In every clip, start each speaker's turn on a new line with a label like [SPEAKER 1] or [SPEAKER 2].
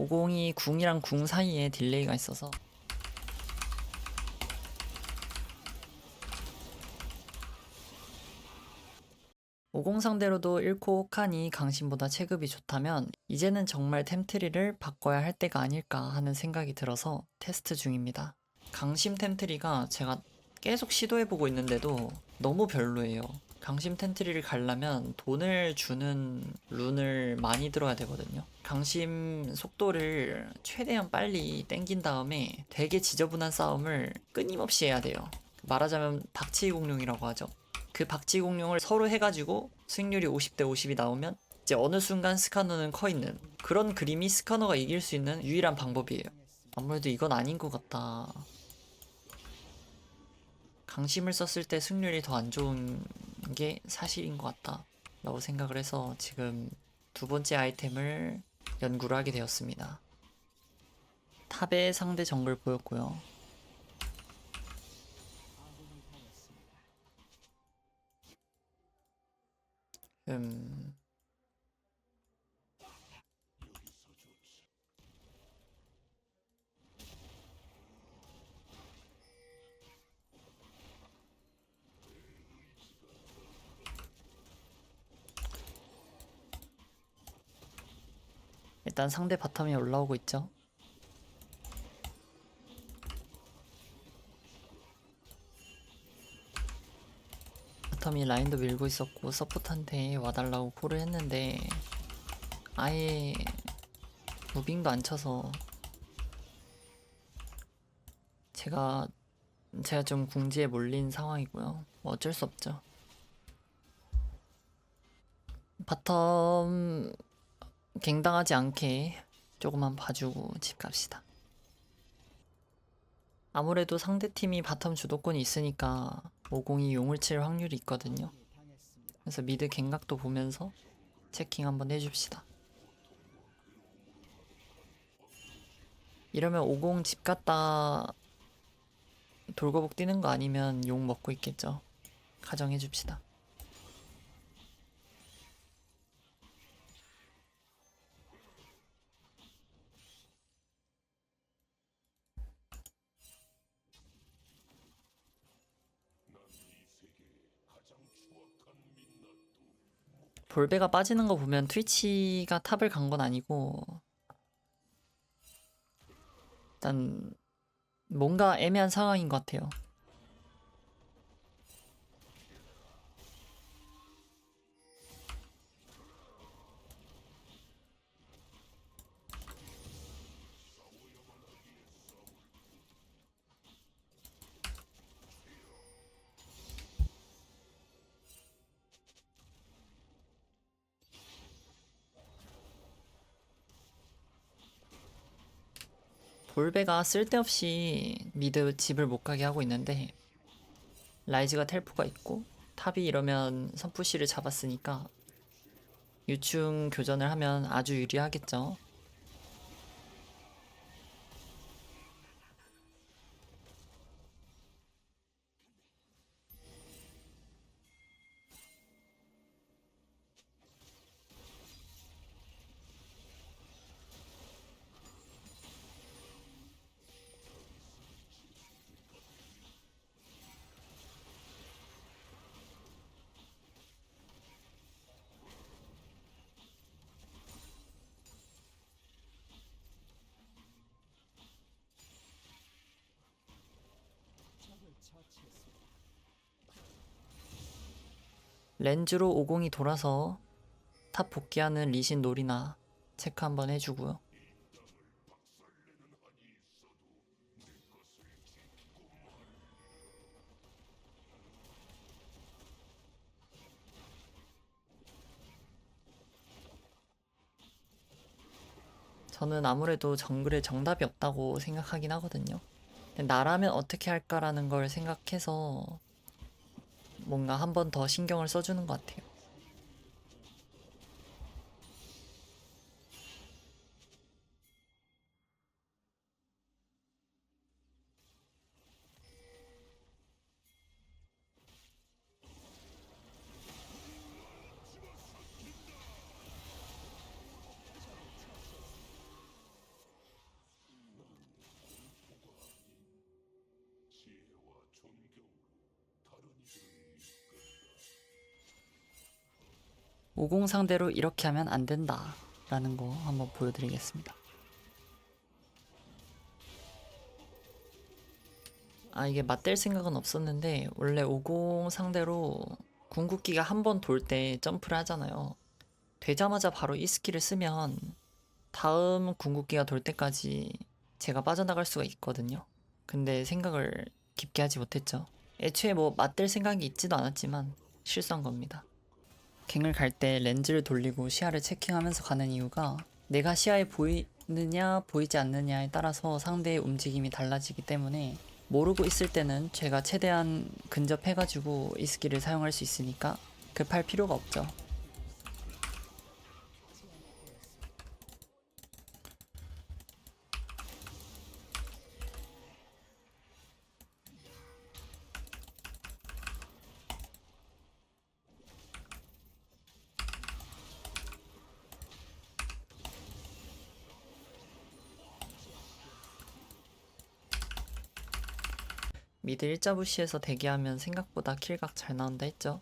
[SPEAKER 1] 50이 궁이랑 궁 사이에 딜레이가 있어서 오공 상대로도 1코 칸이 강신보다 체급이 좋다면 이제는 정말 템트리를 바꿔야 할 때가 아닐까 하는 생각이 들어서 테스트 중입니다. 강심 템트리가 제가 계속 시도해보고 있는데도 너무 별로예요. 강심 템트리를 가려면 돈을 주는 룬을 많이 들어야 되거든요. 강심 속도를 최대한 빨리 땡긴 다음에 되게 지저분한 싸움을 끊임없이 해야 돼요. 말하자면 박치기 공룡이라고 하죠. 그 박쥐 공룡을 서로 해가지고 수익률이 50대 50이 나오면 이제 어느 순간 스카너는 커 있는 그런 그림이 스카너가 이길 수 있는 유일한 방법이에요. 아무래도 이건 아닌 것 같다. 강심을 썼을 때 승률이 더 안 좋은 게 사실인 것 같다. 라고 생각을 해서 지금 두 번째 아이템을 연구를 하게 되었습니다. 탑의 상대 정글 보였고요. 음, 일단 상대 바텀이 올라오고 있죠. 바텀이 라인도 밀고 있었고 서포트한테 와달라고 콜을 했는데 아예 무빙도 안 쳐서 제가 제가 좀 궁지에 몰린 상황이고요. 뭐 어쩔 수 없죠. 바텀 갱당하지 않게 조금만 봐주고 집 갑시다. 아무래도 상대팀이 바텀 주도권이 있으니까 50이 용을 칠 확률이 있거든요. 그래서 미드 갱각도 보면서 체킹 한번 해줍시다. 이러면 50 집 갔다 돌거복 뛰는 거 아니면 용 먹고 있겠죠. 가정해 줍시다. 볼베가 빠지는 거 보면 트위치가 탑을 간 건 아니고 일단 뭔가 애매한 상황인 것 같아요. 볼베가 쓸데없이 미드 집을 못 가게 하고 있는데 라이즈가 텔포가 있고 탑이 이러면 선푸시를 잡았으니까 유충 교전을 하면 아주 유리하겠죠. 렌즈로 50이 돌아서 탑 복귀하는 리신 놀이나 체크 한번 해주고요. 저는 아무래도 정글에 정답이 없다고 생각하긴 하거든요. 나라면 어떻게 할까라는 걸 생각해서 뭔가 한 번 더 신경을 써주는 것 같아요. 50 상대로 이렇게 하면 안 된다 라는 거 한번 보여드리겠습니다. 아 이게 맞댈 생각은 없었는데 원래 50 상대로 궁극기가 한 번 돌 때 점프를 하잖아요. 되자마자 바로 이 스킬을 쓰면 다음 궁극기가 돌 때까지 제가 빠져나갈 수가 있거든요. 근데 생각을 깊게 하지 못했죠. 애초에 뭐 맞댈 생각이 있지도 않았지만 실수한 겁니다. 갱을 갈 때 렌즈를 돌리고 시야를 체킹하면서 가는 이유가 내가 시야에 보이느냐 보이지 않느냐에 따라서 상대의 움직임이 달라지기 때문에 모르고 있을 때는 제가 최대한 근접해가지고 이 스킬을 사용할 수 있으니까 급할 필요가 없죠. 미드 일자 부시에서 대기하면 생각보다 킬각 잘 나온다 했죠.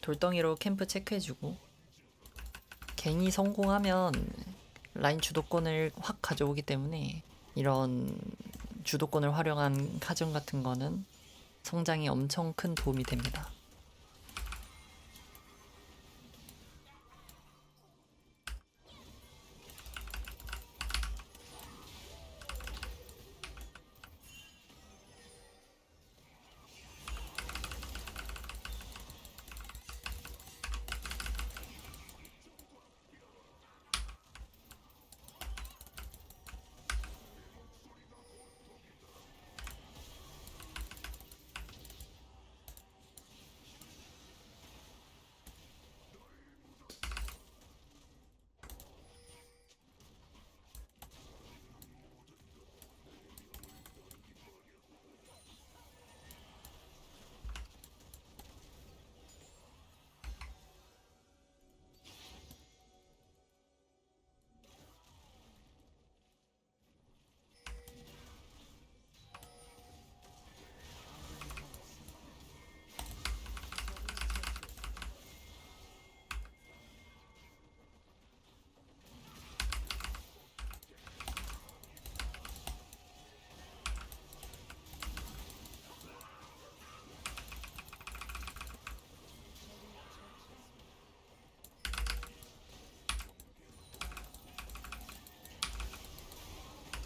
[SPEAKER 1] 돌덩이로 캠프 체크해주고 갱이 성공하면 라인 주도권을 확 가져오기 때문에 이런 주도권을 활용한 카전 같은 거는 성장에 엄청 큰 도움이 됩니다.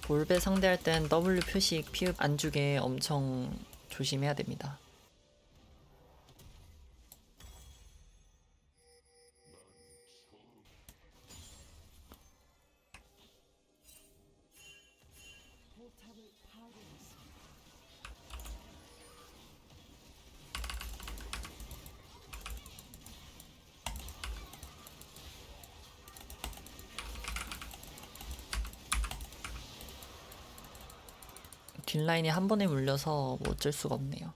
[SPEAKER 1] 볼배 상대할 땐 W 표식 피읍 안 주게 엄청 조심해야 됩니다. 뒷라인이 한 번에 물려서 뭐 어쩔 수가 없네요.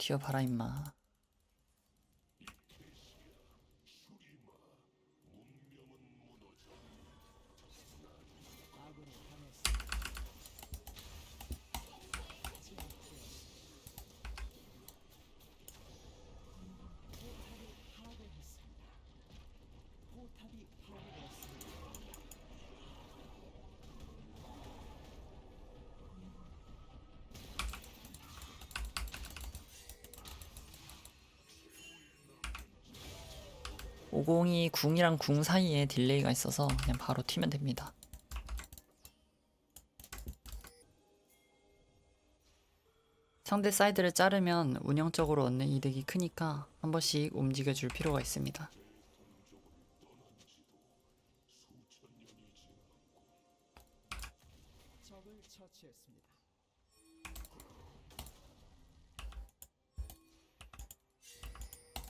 [SPEAKER 1] 튀어봐라 임마. 50이 궁이랑 궁 사이에 딜레이가 있어서 그냥 바로 튀면 됩니다. 상대 사이드를 자르면 운영적으로 얻는 이득이 크니까 한 번씩 움직여줄 필요가 있습니다.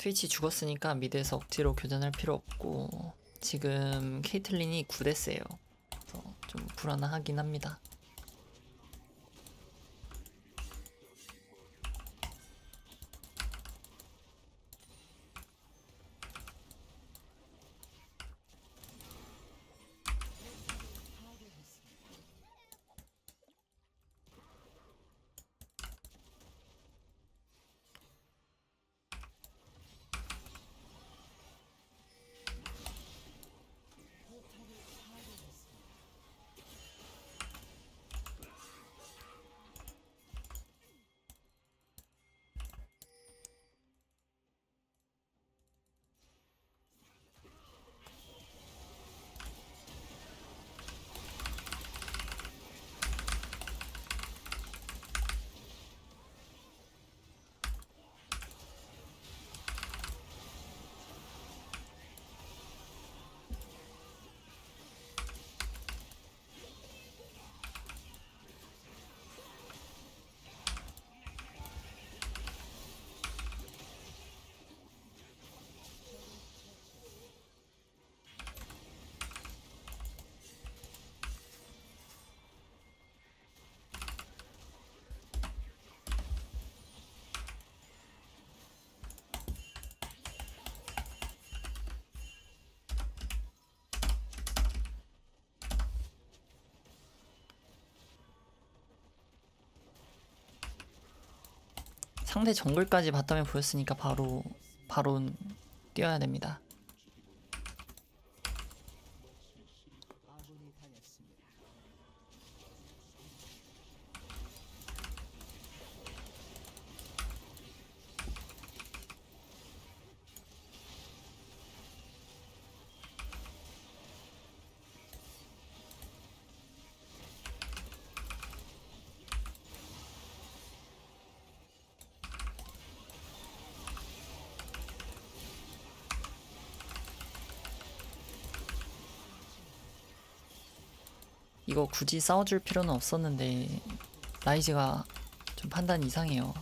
[SPEAKER 1] 트위치 죽었으니까 미드에서 억지로 교전할 필요 없고 지금 케이틀린이 9대스예요. 그래서 좀 불안하긴 합니다. 상대 정글까지 바텀에 보였으니까 바로 바로 뛰어야 됩니다.
[SPEAKER 2] 아군이 당했습니다.
[SPEAKER 1] 이거 굳이 싸워줄 필요는 없었는데 라이즈가 좀 판단 이상해요.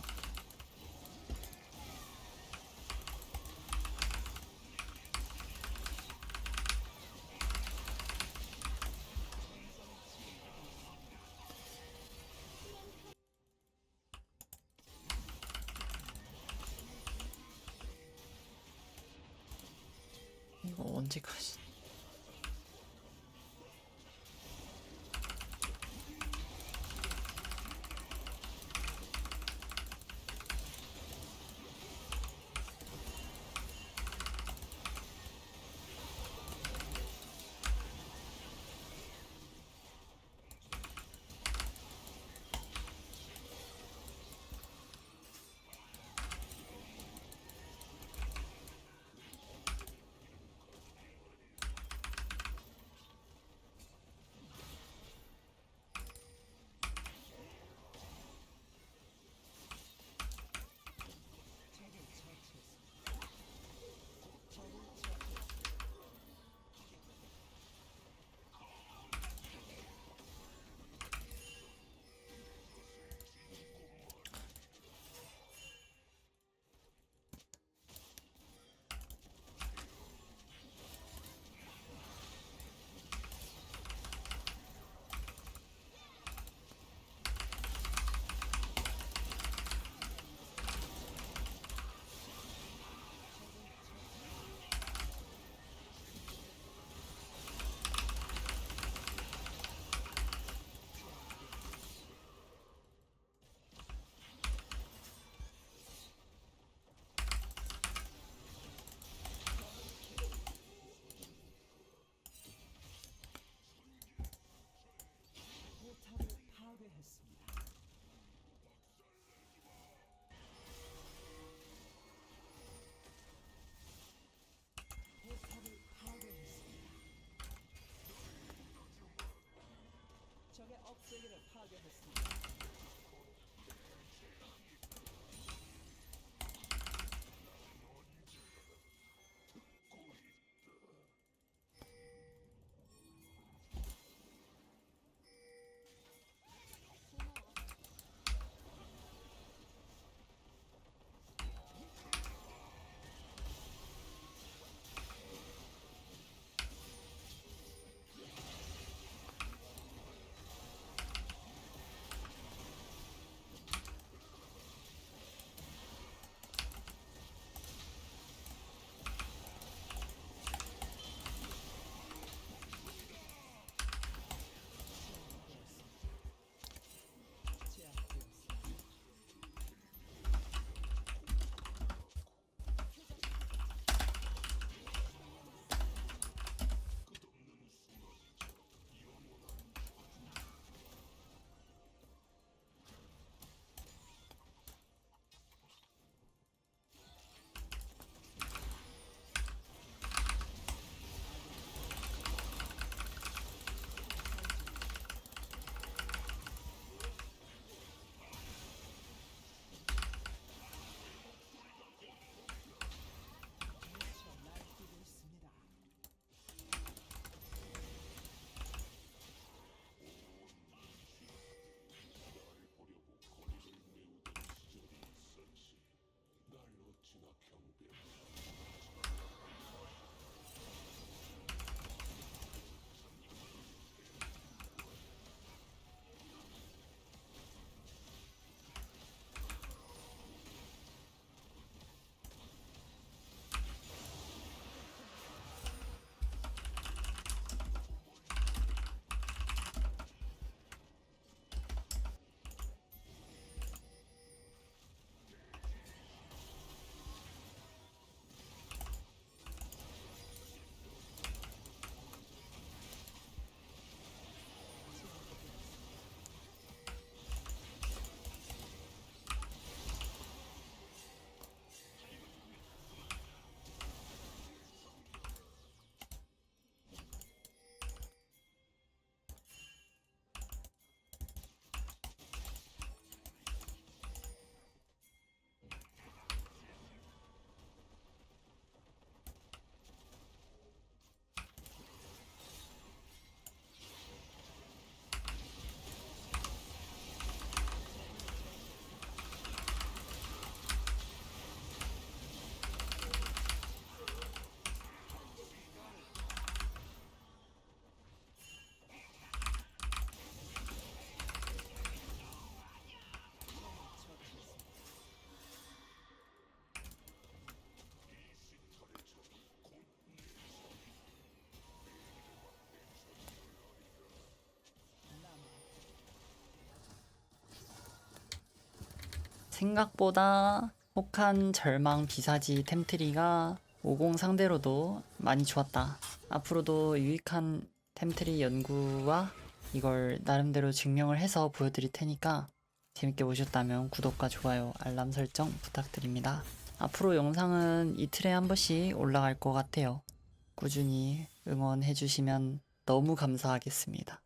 [SPEAKER 2] 세계를
[SPEAKER 1] 생각보다 혹한 절망 비사지 템트리가 50 상대로도 많이 좋았다. 앞으로도 유익한 템트리 연구와 이걸 나름대로 증명을 해서 보여드릴 테니까 재밌게 보셨다면 구독과 좋아요, 알람 설정 부탁드립니다. 앞으로 영상은 이틀에 한 번씩 올라갈 것 같아요. 꾸준히 응원해주시면 너무 감사하겠습니다.